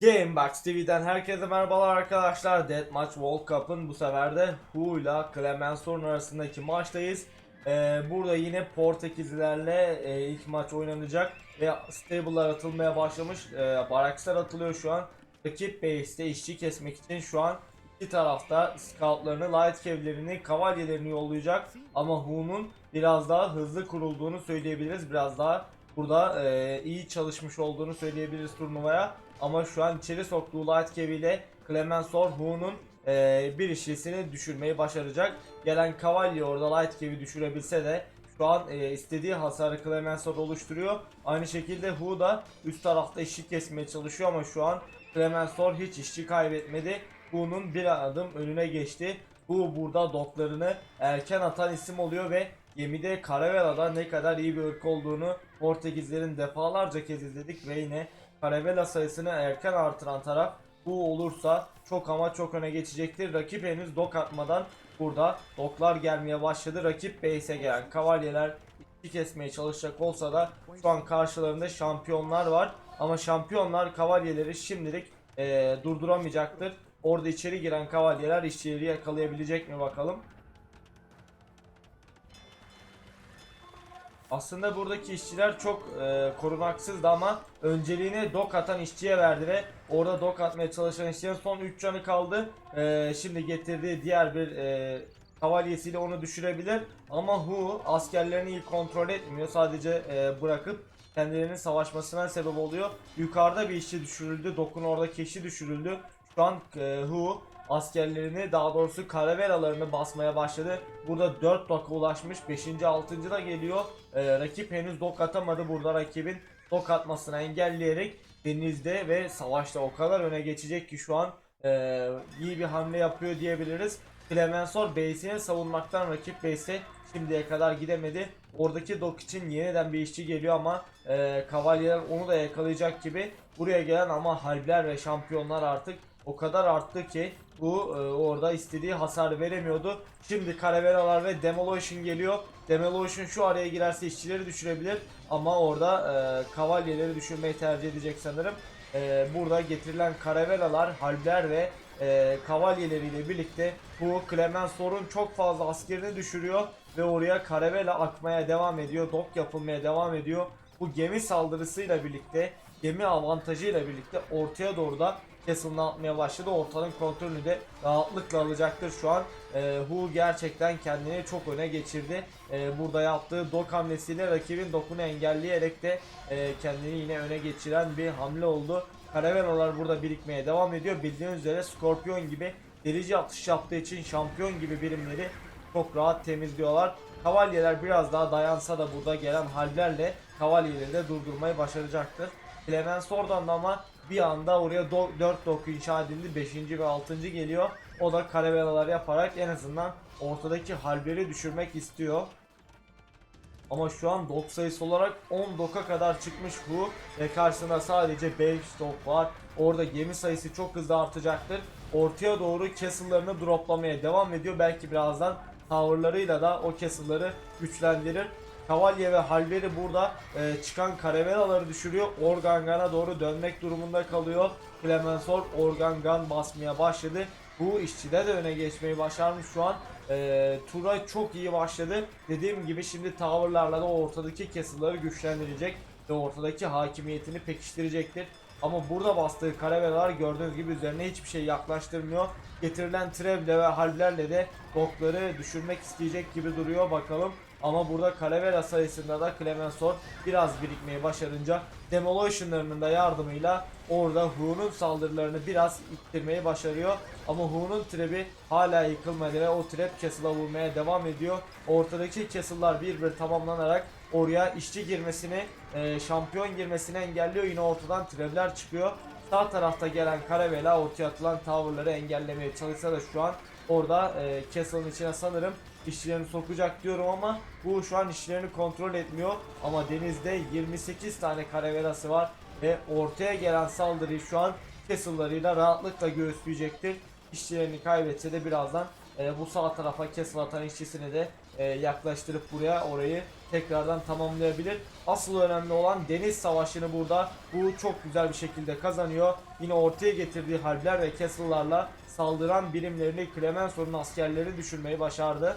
Gamebox TV'den herkese merhabalar arkadaşlar. Deathmatch World Cup'ın bu sefer de Hu ile Clemenceau arasındaki maçtayız. Ee, burada yine Portekizlilerle e, ilk maç oynanacak ve stable'lar atılmaya başlamış. Ee, Barakslar atılıyor şu an. Rakip base'te işçi kesmek için şu an iki tarafta scoutlarını, light cave'lerini, kavalyelerini yollayacak. Ama Hu'nun biraz daha hızlı kurulduğunu söyleyebiliriz. Biraz daha burada e, iyi çalışmış olduğunu söyleyebiliriz turnuvaya. Ama şu an içeri soktuğu light cave ile Clemenceau Hu'nun e, bir işçisini düşürmeyi başaracak. Gelen Cavalli orada light cave'i düşürebilse de şu an e, istediği hasarı Clemenceau oluşturuyor. Aynı şekilde Hu da üst tarafta işçi kesmeye çalışıyor ama şu an Clemenceau hiç işçi kaybetmedi. Hu'nun bir adım önüne geçti. Hu burada doklarını erken atan isim oluyor ve gemide Caravela'da ne kadar iyi bir ırk olduğunu Portekizlerin defalarca kez izledik ve yine Caravela sayısını erken artıran taraf bu olursa çok ama çok öne geçecektir. Rakip henüz dok atmadan burada doklar gelmeye başladı. Rakip base'e gelen kavalyeler iki kesmeye çalışacak olsa da şu an karşılarında şampiyonlar var. Ama şampiyonlar kavalyeleri şimdilik eee, durduramayacaktır. Orada içeri giren kavalyeler işçileri yakalayabilecek mi bakalım. Aslında buradaki işçiler çok e, korunaksızdı ama önceliğini dok atan işçiye verdi ve orada dok atmaya çalışan işçinin son 3 canı kaldı. E, şimdi getirdiği diğer bir e, kavalyesiyle onu düşürebilir. Ama Hu askerlerini iyi kontrol etmiyor. Sadece e, bırakıp kendilerinin savaşmasına sebep oluyor. Yukarıda bir işçi düşürüldü. Dokun oradaki işçi düşürüldü. Şu an e, Hu askerlerini daha doğrusu karavelalarını basmaya başladı. Burada 4 doka ulaşmış. 5. 6. da geliyor. Ee, rakip henüz dok atamadı. Burada rakibin dok atmasını engelleyerek denizde ve savaşta o kadar öne geçecek ki şu an e, iyi bir hamle yapıyor diyebiliriz. Clemenceau base'ini savunmaktan rakip base'e şimdiye kadar gidemedi. Oradaki dok için yeniden bir işçi geliyor ama e, kavalyeler onu da yakalayacak gibi. Buraya gelen ama harbiler ve şampiyonlar artık o kadar arttı ki bu e, orada istediği hasar veremiyordu. Şimdi Caravelalar ve Demolition geliyor. Demolition şu araya girerse işçileri düşürebilir ama orada e, kavalyeleri düşürmeyi tercih edecek sanırım. E, burada getirilen Caravelalar, Halber ve e, kavalyeleriyle birlikte bu Clemenceau'nun çok fazla askerini düşürüyor ve oraya Caravela akmaya devam ediyor. Dok yapılmaya devam ediyor. Bu gemi saldırısıyla birlikte, gemi avantajıyla birlikte ortaya doğru da Castle'ını atmaya başladı. Ortanın kontrolünü de rahatlıkla alacaktır şu an. E, Hu gerçekten kendini çok öne geçirdi. E, burada yaptığı dok hamlesiyle rakibin dokunu engelleyerek de e, kendini yine öne geçiren bir hamle oldu. Caravelalar burada birikmeye devam ediyor. Bildiğiniz üzere Scorpion gibi delici atış yaptığı için şampiyon gibi birimleri çok rahat temizliyorlar. Kavalyeler biraz daha dayansa da burada gelen hallerle kavalyeleri de durdurmayı başaracaktır. Clemenceau'dan da ama bir anda oraya 4 doku inşa edildi. 5. ve 6. geliyor. O da karavelalar yaparak en azından ortadaki halberi düşürmek istiyor. Ama şu an dok sayısı olarak 10 doka kadar çıkmış bu ve karşısında sadece 5 dok var. Orada gemi sayısı çok hızlı artacaktır. Ortaya doğru castle'larını droplamaya devam ediyor. Belki birazdan tower'larıyla da o castle'ları güçlendirir. Kavalye ve Halveri burada e, çıkan karavelaları düşürüyor. Organgan'a doğru dönmek durumunda kalıyor. Clemenceau Organgan basmaya başladı. Bu işçide de öne geçmeyi başarmış şu an. E, tura çok iyi başladı. Dediğim gibi şimdi tower'larla da ortadaki castle'ları güçlendirecek ve ortadaki hakimiyetini pekiştirecektir. Ama burada bastığı karavelalar gördüğünüz gibi üzerine hiçbir şey yaklaştırmıyor. Getirilen Trevle ve Halblerle de dokları düşürmek isteyecek gibi duruyor bakalım. Ama burada Calavera sayısında da Clemenceau biraz birikmeyi başarınca Demolition'larının da yardımıyla orada Hu'nun saldırılarını biraz ittirmeyi başarıyor. Ama Hu'nun trebi hala yıkılmadı ve o trap Castle'a vurmaya devam ediyor. Ortadaki Castle'lar bir bir tamamlanarak oraya işçi girmesini, e, şampiyon girmesini engelliyor. Yine ortadan trevler çıkıyor. Sağ tarafta gelen Caravela ortaya atılan tower'ları engellemeye çalışsa da şu an orada e, Castle'ın içine sanırım işçilerini sokacak diyorum ama bu şu an işçilerini kontrol etmiyor. Ama denizde 28 tane karavelası var ve ortaya gelen saldırıyı şu an Castle'larıyla rahatlıkla göğüsleyecektir. İşçilerini kaybetse de birazdan e, bu sağ tarafa Castle atan işçisini de e, yaklaştırıp buraya orayı tekrardan tamamlayabilir. Asıl önemli olan deniz savaşını burada bu çok güzel bir şekilde kazanıyor. Yine ortaya getirdiği harpler ve castle'larla saldıran birimlerini Clemenceau'nun askerleri düşürmeyi başardı.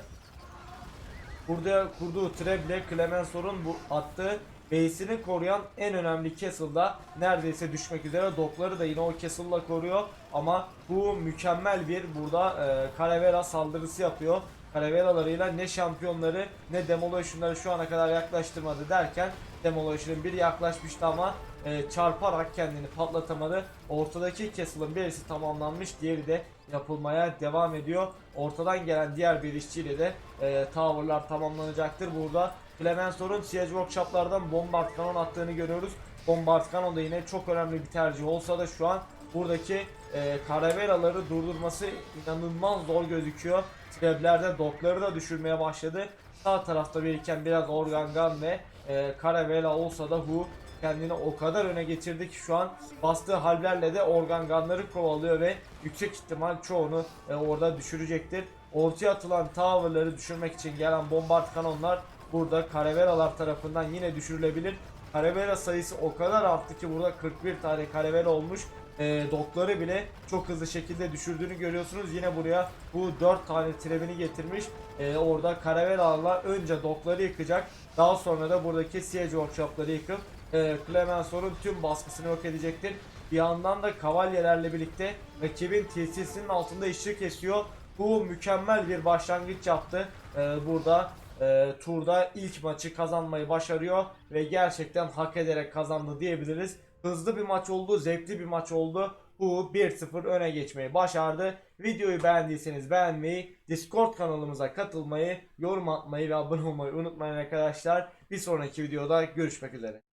Burada kurduğu treble Clemenceau'nun bu attığı base'ini koruyan en önemli castle'da neredeyse düşmek üzere dokları da yine o castle'la koruyor ama bu mükemmel bir burada e, Calavera saldırısı yapıyor. Calaveralarıyla ne şampiyonları ne Demolition'ları şu ana kadar yaklaştırmadı derken Demolition'ın biri yaklaşmıştı ama e, çarparak kendini patlatamadı. Ortadaki castle'ın birisi tamamlanmış diğeri de yapılmaya devam ediyor. Ortadan gelen diğer bir işçiyle de e, tower'lar tamamlanacaktır. Burada Clemenceau'nun Siege Workshop'lardan Bombard Canon attığını görüyoruz. Bombard Canon da yine çok önemli bir tercih olsa da şu an buradaki e, Caraveraları durdurması inanılmaz zor gözüküyor. Trebler'de dokları da düşürmeye başladı. Sağ tarafta biriken biraz Organ Gun ve e, Caravela olsa da Hu kendini o kadar öne getirdi ki şu an bastığı hallerle de organ gunları kovalıyor ve yüksek ihtimal çoğunu e, orada düşürecektir. Ortaya atılan towerları düşürmek için gelen bombard kanonlar burada Caraveralar tarafından yine düşürülebilir. Caravera sayısı o kadar arttı ki burada 41 tane Caravera olmuş. E, dokları bile çok hızlı şekilde düşürdüğünü görüyorsunuz. Yine buraya bu 4 tane trebini getirmiş. E, orada Caraveralarla önce dokları yıkacak. Daha sonra da buradaki Siege Workshop'ları yıkıp e, Clemenceau'nun tüm baskısını yok edecektir. Bir yandan da kavalyelerle birlikte rakibin TC'sinin altında işçi kesiyor. Bu mükemmel bir başlangıç yaptı. E, burada e, turda ilk maçı kazanmayı başarıyor ve gerçekten hak ederek kazandı diyebiliriz. Hızlı bir maç oldu, zevkli bir maç oldu. Bu 1-0 öne geçmeyi başardı. Videoyu beğendiyseniz beğenmeyi, Discord kanalımıza katılmayı, yorum atmayı ve abone olmayı unutmayın arkadaşlar. Bir sonraki videoda görüşmek üzere.